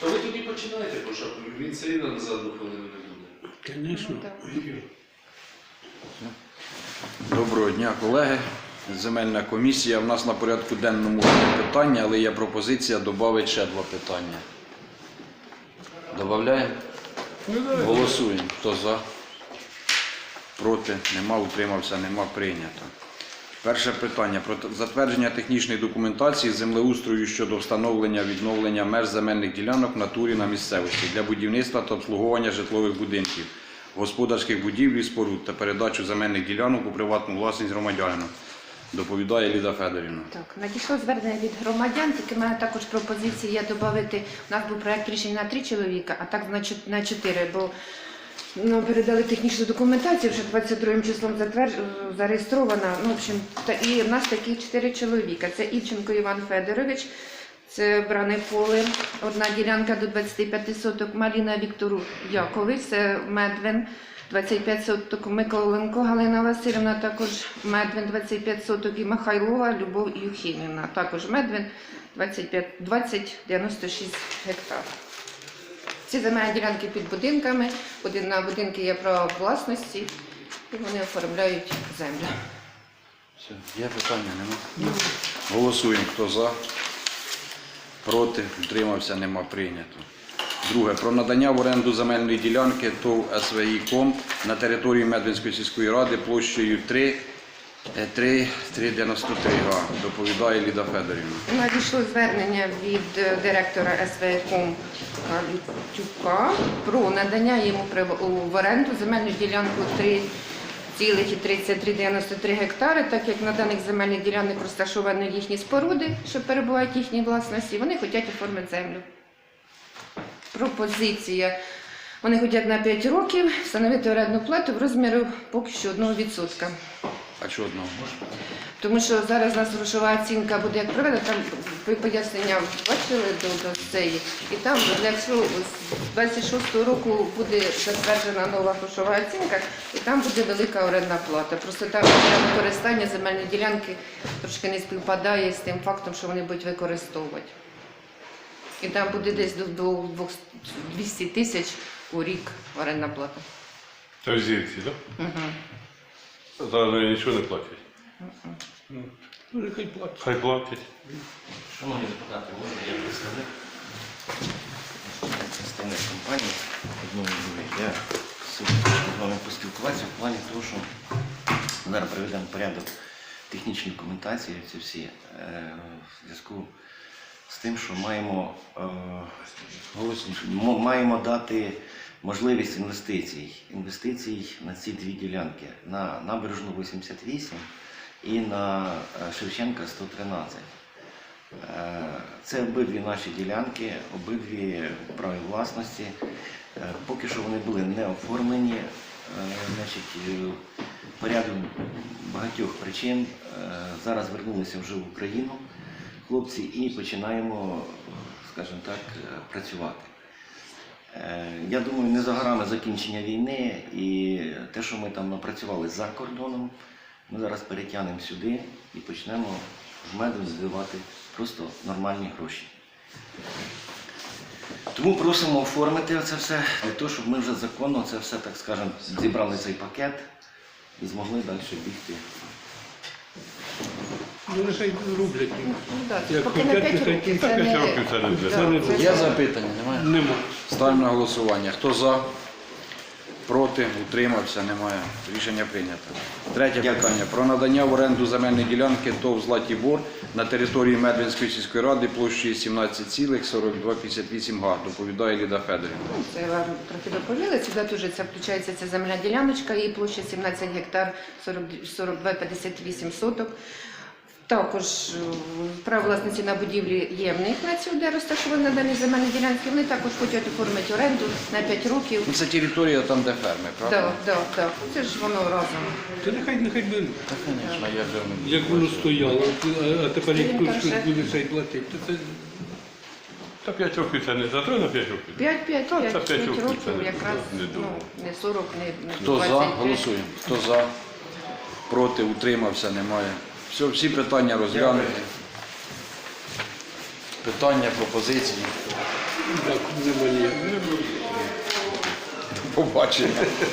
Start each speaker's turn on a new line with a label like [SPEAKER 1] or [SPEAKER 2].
[SPEAKER 1] То ви тоді починайте, бо що він все рівно назад до хвилини не буде.
[SPEAKER 2] Звісно.
[SPEAKER 3] Доброго дня, колеги. Земельна комісія. У нас на порядку денному питання, але є пропозиція додати ще два питання. Додаємо? Голосуємо. Хто за? Проти? Нема. Утримався? Нема. Прийнято. Перше питання про затвердження технічної документації землеустрою щодо встановлення відновлення меж земельних ділянок в натурі на місцевості для будівництва та обслуговування житлових будинків, господарських будівлі, споруд та передачу земельних ділянок у приватну власність громадянина. Доповідає Ліда Федорівна.
[SPEAKER 4] Так, надійшло звернення від громадян, тільки в мене також пропозиція додати. У нас був проект рішення на три чоловіка, а так на чотири, бо ну, передали технічну документацію, вже 22 числом затвердж... зареєстрована. Ну, в общем, та, і в нас такі чотири чоловіка. Це Ільченко Іван Федорович, це бране поле, одна ділянка до 25 соток, Маліна Віктору Якович, це Медвин. 25 соток Миколенко Галина Васильівна, також Медвин 25 соток і Михайлова Любов Юхімівна, також Медвин 25, 20, 96 гектар. Ці земельні ділянки під будинками, один на будинки є право власності, і вони оформляють землю.
[SPEAKER 3] Все, є питання, нема? Голосуємо. Хто за? Проти? Утримався? Нема. Прийнято. Друге. Про надання в оренду земельної ділянки ТОВ СВІ «Ком» на території Медвинської сільської ради площею 3, е, 3, 393 га. Доповідає Ліда Федорівна.
[SPEAKER 4] Надійшло звернення від е, директора СВКом Калютюка про надання йому в оренду земельну ділянку 3,3393 гектари, так як на даних земельних ділянок розташовані їхні споруди, що перебувають в їхній власності, вони хочуть оформити землю. Пропозиція. Вони хочуть на 5 років встановити орендну плату в розмірі поки що 1%.
[SPEAKER 3] А чого одного?
[SPEAKER 4] Тому що зараз у нас грошова оцінка буде як проведена, там ви пояснення бачили до, до цієї. І там, якщо з 26-го року буде затверджена нова грошова оцінка, і там буде велика орендна плата. Просто там для використання земельної ділянки трошки не співпадає з тим фактом, що вони будуть використовувати. І там буде десь до, до 200 тисяч у рік орендна плата.
[SPEAKER 2] Це зірці, так?
[SPEAKER 4] Угу.
[SPEAKER 2] Зараз вони нічого не платять.
[SPEAKER 5] Ну, хай платить.
[SPEAKER 2] Хай платять.
[SPEAKER 6] Шановні депутати, можна я представник представник компанії одної другої. Я сьогодні хочу з вами поспілкуватися в плані того, що зараз приведемо в порядок технічні документації, ці всі е, в зв'язку з тим, що маємо, е, маємо дати можливість інвестицій. Інвестицій на ці дві ділянки на набережну 88 і на е, Шевченка 113. Е, Це обидві наші ділянки, обидві праві власності. Е, Поки що вони були не оформлені. Значить, по ряду багатьох причин зараз вернулися вже в Україну хлопці і починаємо, скажімо так, працювати. Е, Я думаю, не за горами закінчення війни і те, що ми там напрацювали за кордоном, ми зараз перетягнемо сюди і почнемо в меду збивати просто нормальні гроші. Тому просимо оформити це все для того, щоб ми вже законно це все, так скажемо, зібрали цей пакет і змогли далі бігти.
[SPEAKER 5] Ну, роблять.
[SPEAKER 4] Ну, да,
[SPEAKER 5] Як
[SPEAKER 4] поки на
[SPEAKER 5] пакет,
[SPEAKER 4] 5
[SPEAKER 5] нехай
[SPEAKER 4] років. Це
[SPEAKER 2] п'ять
[SPEAKER 4] не...
[SPEAKER 2] років це
[SPEAKER 5] це-
[SPEAKER 3] Є запитання? Немає?
[SPEAKER 5] Нема.
[SPEAKER 3] Ставимо на голосування. Хто за? Проти? Утримався? Немає. Рішення прийнято. Третє
[SPEAKER 6] Дякую.
[SPEAKER 3] питання. Про надання в оренду земельної ділянки ТОВ Златі Бор на території Медвинської сільської ради площею 17,4258 га. Доповідає Ліда Федорівна.
[SPEAKER 4] Це я вам трохи доповіли. Сюди теж це включається ця земельна діляночка, її площа 17 гектар 42,58 соток. Також е, право власниці на будівлі є в них на цю, де розташовані на даній земельній ділянці. Вони також хочуть оформити оренду на 5 років.
[SPEAKER 3] Ну, це територія там, де ферми, правда?
[SPEAKER 4] Так, так, так. Це ж воно разом.
[SPEAKER 5] Та нехай, нехай беруть.
[SPEAKER 3] Так, звісно, я вже...
[SPEAKER 5] Як воно стояло, а- а тепер як хтось щось буде ще й платити, то це
[SPEAKER 2] Та 5 років це не затро на 5 років.
[SPEAKER 4] 5, 5,
[SPEAKER 2] Та,
[SPEAKER 4] 5,
[SPEAKER 2] це
[SPEAKER 4] 5
[SPEAKER 2] п'ять років,
[SPEAKER 4] років
[SPEAKER 2] не-
[SPEAKER 4] якраз
[SPEAKER 2] не
[SPEAKER 4] ну,
[SPEAKER 2] довго.
[SPEAKER 4] не 40, не, не
[SPEAKER 3] Хто за?
[SPEAKER 4] 25.
[SPEAKER 3] Голосуємо. Хто за? Проти? Утримався? Немає. Все, всі питання розглянуті. Питання, пропозиції. Побачення.